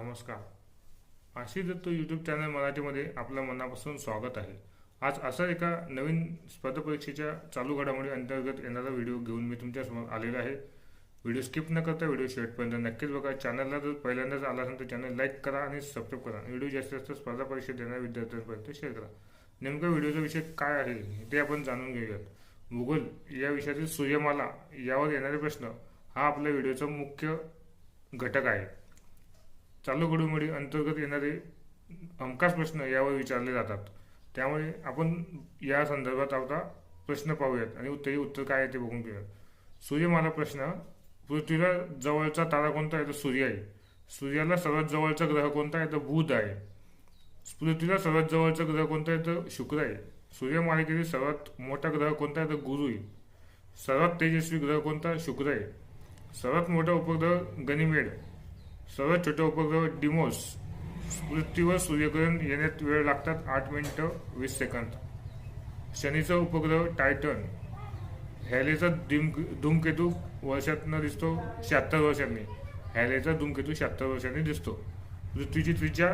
नमस्कार. आशी Datta YouTube channel मराठीमध्ये आपलं मनापासून स्वागत आहे. आज असा एका नवीन स्पर्धा परीक्षेच्या चालू घडामोडी अंतर्गत येणारा व्हिडिओ घेऊन मी तुमच्यासमोर आलेला आहे. व्हिडिओ स्किप न करता व्हिडिओ शेवटपर्यंत नक्कीच बघा. चॅनलला जर पहिल्यांदाच आला असेल तर चॅनल लाईक करा आणि सबस्क्राईब करा. व्हिडिओ जास्तीत जास्त स्पर्धा परीक्षा देणाऱ्या विद्यार्थ्यांपर्यंत शेअर करा. नेमका व्हिडिओचा विषय काय आहे ते आपण जाणून घेऊयात. भूगोल या विषयातील सूर्यमाला यावर येणारे प्रश्न हा आपल्या व्हिडिओचा मुख्य घटक आहे. चालू घडामोडी अंतर्गत येणारे हमखास प्रश्न यावर विचारले जातात. त्यामुळे आपण या संदर्भात आता प्रश्न पाहूयात आणि उत्तरी उत्तर काय आहे ते बघून घेऊयात. सूर्यमाला प्रश्न पृथ्वीला जवळचा तारा कोणता आहे? तर सूर्य आहे. सूर्याला सर्वात जवळचा ग्रह कोणता आहे? तर बुध आहे. पृथ्वीला सर्वात जवळचा ग्रह कोणता आहे? तर शुक्र आहे. सूर्यमालिकेतील सर्वात मोठा ग्रह कोणता आहे? तर गुरु आहे. सर्वात तेजस्वी ग्रह कोणता? शुक्र आहे. सर्वात मोठा उपग्रह गनिमेड. सर्वात छोटा उपग्रह डिमोस पृथ्वीवर सूर्यग्रहण येण्यात वेळ लागतात आठ मिनिटं वीस सेकंद. शनीचा उपग्रह टायटन हॅलेचा दिम धूमकेतू वर्षातनं दिसतो शहात्तर वर्षांनी. हॅलेचा धूमकेतू शहात्तर वर्षांनी दिसतो. पृथ्वीची त्रिज्या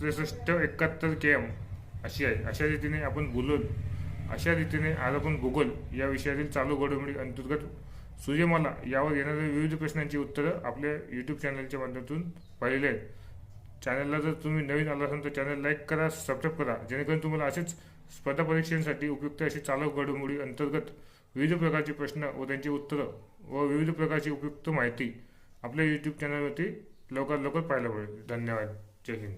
त्रेसष्ट एकाहत्तर के एम अशी आहे. अशा रीतीने आपण भूगोल अशा रीतीने आज आपण भूगोल या विषयातील चालू घडामोडी अंतर्गत सूर्यमाला यावर येणाऱ्या विविध प्रश्नांची उत्तरं आपल्या यूट्यूब चॅनलच्या माध्यमातून पाहिलेली आहेत. चॅनलला जर तुम्ही नवीन आला असाल तर चॅनल लाईक करा सबस्क्राईब करा. जेणेकरून तुम्हाला असेच स्पर्धा परीक्षांसाठी उपयुक्त अशी चालक घडामोडी अंतर्गत विविध प्रकारचे प्रश्न व त्यांची उत्तरं व विविध प्रकारची उपयुक्त माहिती आपल्या यूट्यूब चॅनलवरती लवकर लवकर पाहायला मिळेल. धन्यवाद. जय हिंद.